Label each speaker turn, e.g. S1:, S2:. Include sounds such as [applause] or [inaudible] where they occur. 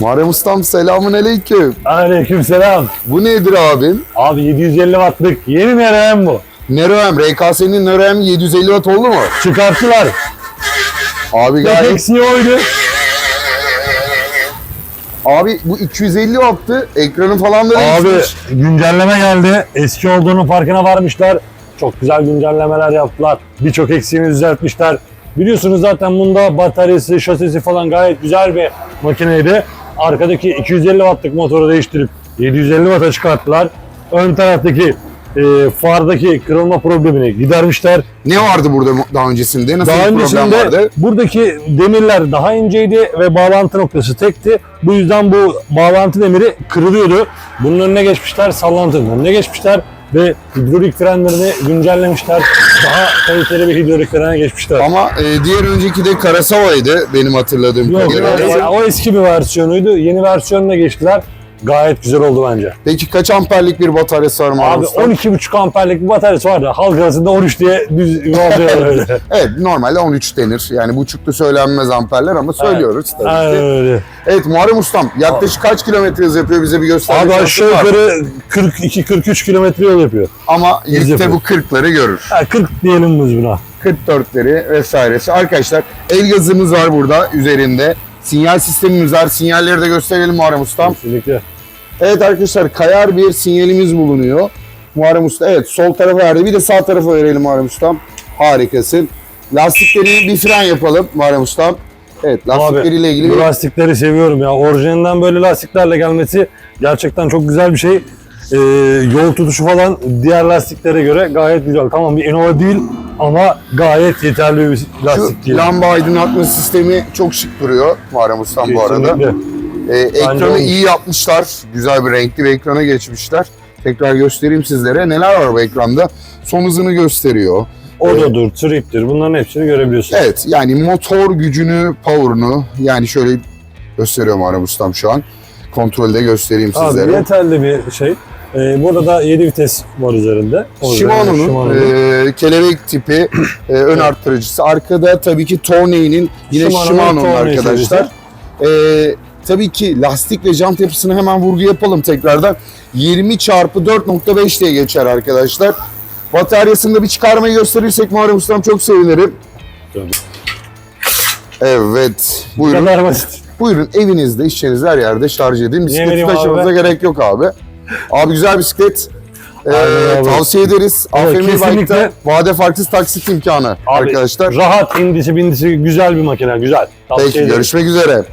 S1: Muharrem Ustam selamun aleyküm.
S2: Aleykümselam.
S1: Bu nedir abim?
S2: Abi 750 wattlık yeni Meryem bu.
S1: Neroem, RKS'nin Neroem 750 watt oldu mu?
S2: Çıkarttılar.
S1: Abi
S2: Tek
S1: gayet...
S2: eksiği oydu.
S1: Abi bu 250 watt'tı. Ekranı falan da
S2: Abi
S1: değişmiş.
S2: güncelleme geldi. Eski olduğunun farkına varmışlar. Çok güzel güncellemeler yaptılar. Birçok eksiğini düzeltmişler. Biliyorsunuz zaten bunda bataryası, şasisi falan gayet güzel bir makineydi. Arkadaki 250 wattlık motoru değiştirip 750 watt'a çıkarttılar. Ön taraftaki e, fardaki kırılma problemini gidermişler.
S1: Ne vardı burada daha öncesinde? Nasıl
S2: Daha
S1: bir problem
S2: öncesinde
S1: vardı?
S2: buradaki demirler daha inceydi ve bağlantı noktası tekti. Bu yüzden bu bağlantı demiri kırılıyordu. Bunun önüne geçmişler, sallantının önüne geçmişler ve hidrolik frenlerini güncellemişler. Daha kaliteli bir hidrolik frene geçmişler.
S1: Ama e, diğer önceki de Karasava'ydı benim hatırladığım
S2: Yok,
S1: kadarıyla.
S2: o, o eski bir versiyonuydu. Yeni versiyonuna geçtiler. Gayet güzel oldu bence.
S1: Peki kaç amperlik bir bataryası var Muharrem
S2: Abi
S1: Ustam?
S2: 12.5 amperlik bir bataryası vardı. Halk arasında 13 diye düz yolluyorlar [laughs] öyle.
S1: Evet normalde 13 denir. Yani buçuklu söylenmez amperler ama söylüyoruz tabii
S2: Aynen
S1: ki.
S2: öyle.
S1: Evet Muharrem Ustam yaklaşık kaç kilometre hız yapıyor bize bir gösterge
S2: Abi aşağı
S1: var mı?
S2: yukarı 42-43 kilometre yol yapıyor.
S1: Ama yükte bu 40'ları görür.
S2: Ha, 40 diyelim biz buna.
S1: 44'leri vesairesi. Arkadaşlar el gazımız var burada üzerinde. Sinyal sistemimiz var. Sinyalleri de gösterelim Muharrem Ustam.
S2: Kesinlikle.
S1: Evet arkadaşlar kayar bir sinyalimiz bulunuyor. Muharrem Usta evet sol tarafa verdi. Bir de sağ tarafa verelim Muharrem Ustam. Harikasın. Lastikleri bir fren yapalım Muharrem Ustam. Evet lastikleriyle ilgili
S2: bu lastikleri seviyorum ya. Orijinalinden böyle lastiklerle gelmesi gerçekten çok güzel bir şey. Ee, yol tutuşu falan diğer lastiklere göre gayet güzel. Tamam bir Innova değil ama gayet yeterli bir lastik
S1: şu lamba aydınlatma sistemi çok şık duruyor Muharrem Ustam bu arada.
S2: Kesinlikle.
S1: Ee, ekranı iyi yapmışlar. Güzel bir renkli bir ekrana geçmişler. Tekrar göstereyim sizlere. Neler var bu ekranda? Son hızını gösteriyor.
S2: Ododur, triptir bunların hepsini görebiliyorsunuz.
S1: Evet yani motor gücünü, power'unu yani şöyle gösteriyorum Arap Ustam şu an. Kontrolde göstereyim
S2: Abi
S1: sizlere.
S2: yeterli bir şey. Ee, burada da 7 vites var üzerinde.
S1: Shimano'nun
S2: Shimano'nun.
S1: e, kelebek tipi e, ön arttırıcısı. Arkada tabii ki Tourney'nin yine
S2: Shimano'nun
S1: Shimano'nun
S2: Tourney
S1: arkadaşlar. E, tabii ki lastik ve jant yapısını hemen vurgu yapalım tekrardan. 20 çarpı 4.5 diye geçer arkadaşlar. Bataryasında bir çıkarmayı gösterirsek Muharrem Ustam çok sevinirim.
S2: Tabii.
S1: Evet.
S2: Bu
S1: Buyurun.
S2: kadar basit.
S1: Buyurun evinizde, iş yerinizde her yerde şarj edin. Bisikleti
S2: vereyim
S1: taşımanıza gerek yok abi. Abi güzel bisiklet. Ee,
S2: Aynen abi.
S1: tavsiye ederiz.
S2: Evet,
S1: AFM
S2: kesinlikle.
S1: Bike'da vade farksız taksit imkanı
S2: Abi,
S1: arkadaşlar.
S2: Rahat indisi bindisi güzel bir makine güzel. Tavsiye
S1: Peki
S2: ederim.
S1: görüşmek üzere.